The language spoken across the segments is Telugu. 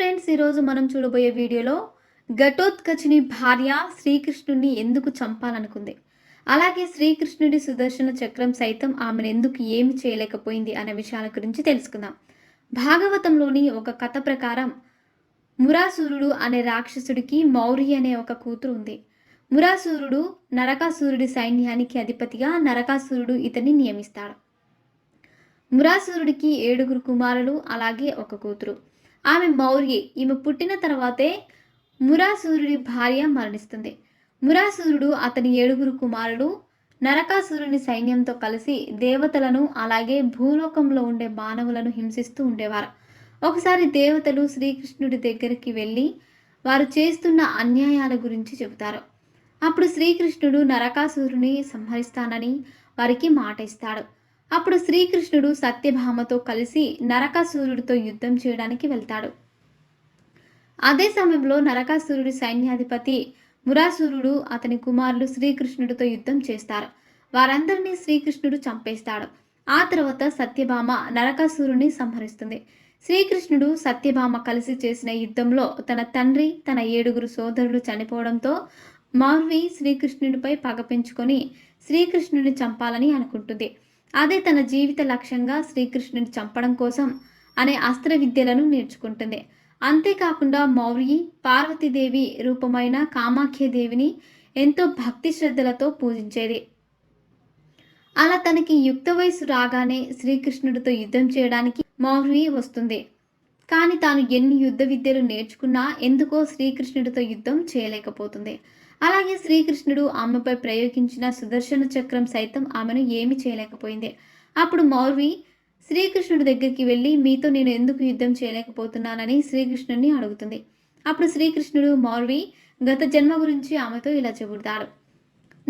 ఫ్రెండ్స్ ఈరోజు మనం చూడబోయే వీడియోలో ఘటోత్కచుని భార్య శ్రీకృష్ణుడిని ఎందుకు చంపాలనుకుంది? అలాగే శ్రీకృష్ణుడి సుదర్శన చక్రం సైతం ఆమెను ఎందుకు ఏమి చేయలేకపోయింది అనే విషయాల గురించి తెలుసుకుందాం. భాగవతంలోని ఒక కథ ప్రకారం మురాసూరుడు అనే రాక్షసుడికి మౌరి అనే ఒక కూతురు ఉంది. మురాసూరుడు నరకాసూరుడి సైన్యానికి అధిపతిగా నరకాసురుడు ఇతన్ని నియమిస్తాడు. మురాసూరుడికి ఏడుగురు కుమారులు అలాగే ఒక కూతురు. ఆమె మౌర్య. ఈమె పుట్టిన తర్వాతే మురాసూరుడి భార్య మరణిస్తుంది. మురాసూరుడు అతని ఏడుగురు కుమారుడు నరకాసురుని సైన్యంతో కలిసి దేవతలను అలాగే భూలోకంలో ఉండే మానవులను హింసిస్తూ ఉండేవారు. ఒకసారి దేవతలు శ్రీకృష్ణుడి దగ్గరికి వెళ్ళి వారు చేస్తున్న అన్యాయాల గురించి చెబుతారు. అప్పుడు శ్రీకృష్ణుడు నరకాసురుని సంహరిస్తానని వారికి మాట ఇస్తాడు అప్పుడు శ్రీకృష్ణుడు సత్యభామతో కలిసి నరకాసురుడితో యుద్ధం చేయడానికి వెళ్తాడు. అదే సమయంలో నరకాసురుడి సైన్యాధిపతి మురాసురుడు అతని కుమారుడు శ్రీకృష్ణుడితో యుద్ధం చేస్తారు. వారందరినీ శ్రీకృష్ణుడు చంపేస్తాడు. ఆ తర్వాత సత్యభామ నరకాసురుని సంహరిస్తుంది. శ్రీకృష్ణుడు సత్యభామ కలిసి చేసిన యుద్ధంలో తన తండ్రి తన ఏడుగురు సోదరులు చనిపోవడంతో మార్వి శ్రీకృష్ణుడిపై పగ పెంచుకొని శ్రీకృష్ణుడిని చంపాలని అనుకుంటుంది. అదే తన జీవిత లక్ష్యంగా శ్రీకృష్ణుని చంపడం కోసం అనే అస్త్ర విద్యలను నేర్చుకుంటుంది. అంతేకాకుండా మౌర్యి పార్వతీదేవి రూపమైన కామాఖ్యదేవిని ఎంతో భక్తి శ్రద్ధలతో పూజించేది. అలా తనకి యుక్త వయసు రాగానే శ్రీకృష్ణుడితో యుద్ధం చేయడానికి మౌరి వస్తుంది. కానీ తాను ఎన్ని యుద్ధ విద్యలు నేర్చుకున్నా ఎందుకో శ్రీకృష్ణుడితో యుద్ధం చేయలేకపోతుంది. అలాగే శ్రీకృష్ణుడు ఆమెపై ప్రయోగించిన సుదర్శన చక్రం సైతం ఆమెను ఏమి చేయలేకపోయింది. అప్పుడు మౌర్వి శ్రీకృష్ణుడి దగ్గరికి వెళ్ళి మీతో నేను ఎందుకు యుద్ధం చేయలేకపోతున్నానని శ్రీకృష్ణుడిని అడుగుతుంది. అప్పుడు శ్రీకృష్ణుడు మౌర్వి గత జన్మ గురించి ఆమెతో ఇలా చెబుతాడు.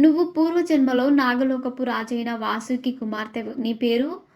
నువ్వు పూర్వ జన్మలో నాగలోకపు రాజైన వాసుకి కుమార్తెవు. నీ పేరు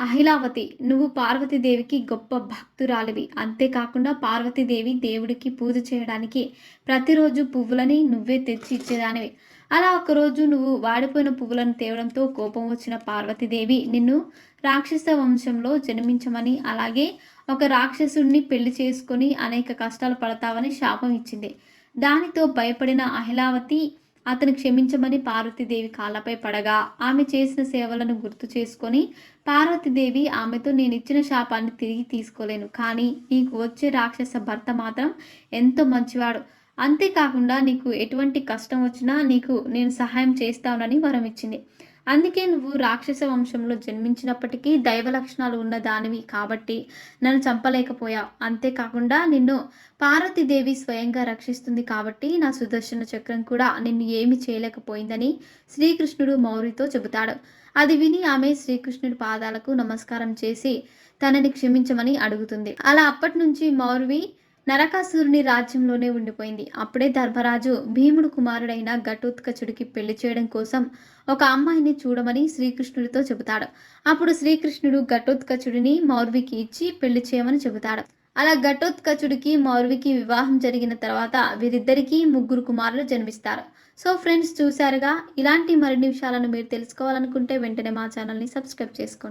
అహిలావతి నువ్వు పార్వతీదేవికి గొప్ప భక్తురాలివి. అంతేకాకుండా పార్వతీదేవి దేవుడికి పూజ చేయడానికి ప్రతిరోజు పువ్వులని నువ్వే తెచ్చి ఇచ్చేదానివి అలా ఒకరోజు నువ్వు వాడిపోయిన పువ్వులను తేవడంతో కోపం వచ్చిన పార్వతీదేవి నిన్ను రాక్షస వంశంలో జన్మించమని అలాగే ఒక రాక్షసుడిని పెళ్ళి చేసుకొని అనేక కష్టాలు పడతావని శాపం ఇచ్చింది. దానితో భయపడిన అహిలావతి అతను క్షమించమని పార్వతీదేవి కాళ్ళపై పడగా ఆమె చేసిన సేవలను గుర్తు చేసుకొని పార్వతీదేవి ఆమెతో నేను ఇచ్చిన శాపాన్ని తిరిగి తీసుకోలేను. కానీ నీకు వచ్చే రాక్షస భర్త మాత్రం ఎంతో మంచివాడు. అంతేకాకుండా నీకు ఎటువంటి కష్టం వచ్చినా నీకు నేను సహాయం చేస్తానని వరం ఇచ్చింది అందుకే నువ్వు రాక్షస వంశంలో జన్మించినప్పటికీ దైవ లక్షణాలు ఉన్న దానివి కాబట్టి నన్ను చంపలేకపోయావు. అంతేకాకుండా నిన్ను పార్వతీదేవి స్వయంగా రక్షిస్తుంది కాబట్టి నా సుదర్శన చక్రం కూడా నిన్ను ఏమి చేయలేకపోయిందని శ్రీకృష్ణుడు మౌరితో చెబుతాడు. అది విని ఆమె శ్రీకృష్ణుడి పాదాలకు నమస్కారం చేసి తనని క్షమించమని అడుగుతుంది. అలా అప్పటి నుంచి మౌర్వి నరకాసురుని రాజ్యంలోనే ఉండిపోయింది. అప్పుడే ధర్మరాజు భీముడు కుమారుడైన ఘటోత్కచుడికి పెళ్ళి చేయడం కోసం ఒక అమ్మాయిని చూడమని శ్రీకృష్ణుడితో చెబుతాడు. అప్పుడు శ్రీకృష్ణుడు ఘటోత్కచుడిని మౌర్వికి ఇచ్చి పెళ్ళి చేయమని చెబుతాడు. అలా ఘటోత్కచుడికి మౌర్వికి వివాహం జరిగిన తర్వాత వీరిద్దరికీ ముగ్గురు కుమారులు జన్మిస్తారు. సో ఫ్రెండ్స్ చూశారుగా? ఇలాంటి మరిన్ని విషయాలను మీరు తెలుసుకోవాలనుకుంటే వెంటనే మా ఛానల్ని సబ్స్క్రైబ్ చేసుకోండి.